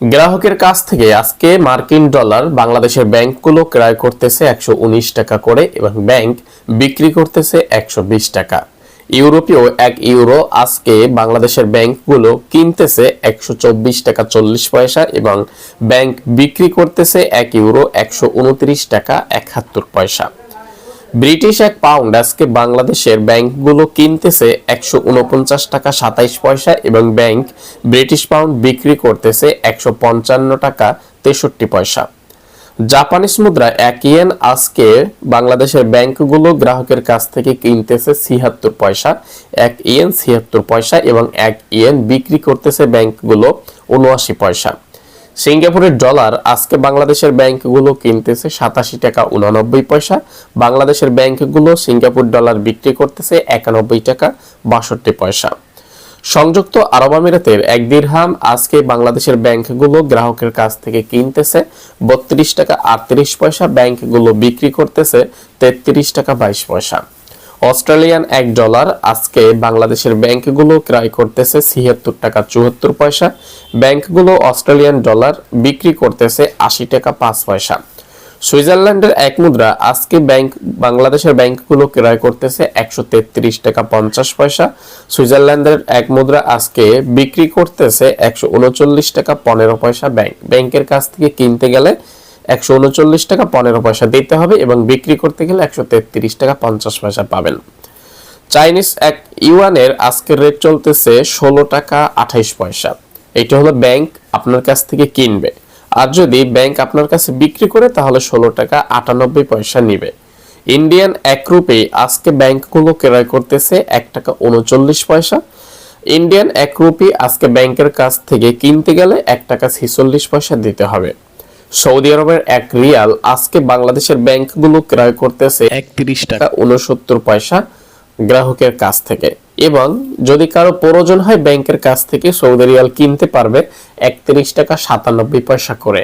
গ্রাহকের কাছ থেকে আজকে মার্কিন ডলার বাংলাদেশের ব্যাংকগুলো ক্রয় করতেছে একশো উনিশ টাকা করে এবং ব্যাংক বিক্রি করতেছে একশো বিশ টাকা। ইউরোপীয় এক ইউরো আজকে বাংলাদেশের ব্যাংকগুলো কিনতেছে একশো চব্বিশ টাকা চল্লিশ পয়সা এবং ব্যাংক বিক্রি করতেছে এক ইউরো একশো উনত্রিশ টাকা একাত্তর পয়সা। ব্রিটিশ এক পাউন্ড আজকে বাংলাদেশের ব্যাংকগুলো কিনতেছে একশো উনপঞ্চাশ টাকা সাতাইশ পয়সা এবং ব্যাংক ব্রিটিশ পাউন্ড বিক্রি করতেছে একশো পঞ্চান্ন টাকা তেষট্টি পয়সা। জাপানিজ মুদ্রা এক ইয়েন আজকে বাংলাদেশের ব্যাংকগুলো গ্রাহকের কাছ থেকে কিনতেছে ছিয়াত্তর পয়সা, এক ইয়েন ছিয়াত্তর পয়সা এবং এক ইয়েন বিক্রি করতেছে ব্যাংকগুলো উনআশি পয়সা। সিঙ্গাপুরের ডলার আজকে বাংলাদেশের ব্যাংকগুলো কিনতেছে সাতাশি টাকা উনানব্বই পয়সা। বাংলাদেশের ব্যাংকগুলো সিঙ্গাপুর ডলার বিক্রি করতেছে একানব্বই টাকা বাষট্টি পয়সা। সংযুক্ত আরব আমিরাতের এক দিরহাম আজকে বাংলাদেশের ব্যাংকগুলো গ্রাহকের কাছ থেকে কিনতেছে বত্রিশ টাকা আটত্রিশ পয়সা। ব্যাংকগুলো বিক্রি করতেছে তেত্রিশ টাকা বাইশ পয়সা। অস্ট্রেলিয়ান এক ডলার আজকে বাংলাদেশের ব্যাংকগুলো ক্রয় করতেছে ছিয়াত্তর টাকা চুয়াত্তর পয়সা। ব্যাংকগুলো অস্ট্রেলিয়ান ডলার বিক্রি করতেছে আশি টাকা পাঁচ পয়সা। সুইজারল্যান্ডের এক মুদ্রা আজকে ব্যাংক, বাংলাদেশের ব্যাংকগুলো ক্রয় করতেছে একশো তেত্রিশ টাকা পঞ্চাশ পয়সা। সুইজারল্যান্ডের এক মুদ্রা আজকে বিক্রি করতেছে একশো উনচল্লিশ টাকা পনেরো পয়সা ব্যাংক। ব্যাংকের কাছ থেকে কিনতে গেলে একশো উনচল্লিশ টাকা পনেরো পয়সা দিতে হবে এবং বিক্রি করতে গেলে একশো তেত্রিশ টাকা পঞ্চাশ পয়সা পাবেন। চাইনিজ এক ইউয়ানের আজকের রেট চলতেছে ষোলো টাকা আঠাইশ পয়সা। এটা হলো ব্যাংক আপনার কাছ থেকে কিনবে। আর যদি ব্যাংক আপনার কাছে বিক্রি করে, তাহলে ষোলো টাকা আটানব্বই পয়সা নিবে। ইন্ডিয়ান এক রুপে আজকে ব্যাংকগুলো ক্রয় করতেছে এক টাকা উনচল্লিশ পয়সা। ইন্ডিয়ান এক রুপি আজকে ব্যাংকের কাছ থেকে কিনতে গেলে এক টাকা ছেচল্লিশ পয়সা দিতে হবে। সৌদি আরবের এক রিয়াল আজকে বাংলাদেশের ব্যাংকগুলো ক্রয় করতেছে একত্রিশ টাকা। উনসত্তর পয়সা গ্রাহকের কাছ থেকে। এবং যদি কারও প্রয়োজন হয় ব্যাংকের কাছ থেকে সৌদি রিয়াল কিনতে পারবে একত্রিশ টাকা সাতানব্বই পয়সা করে।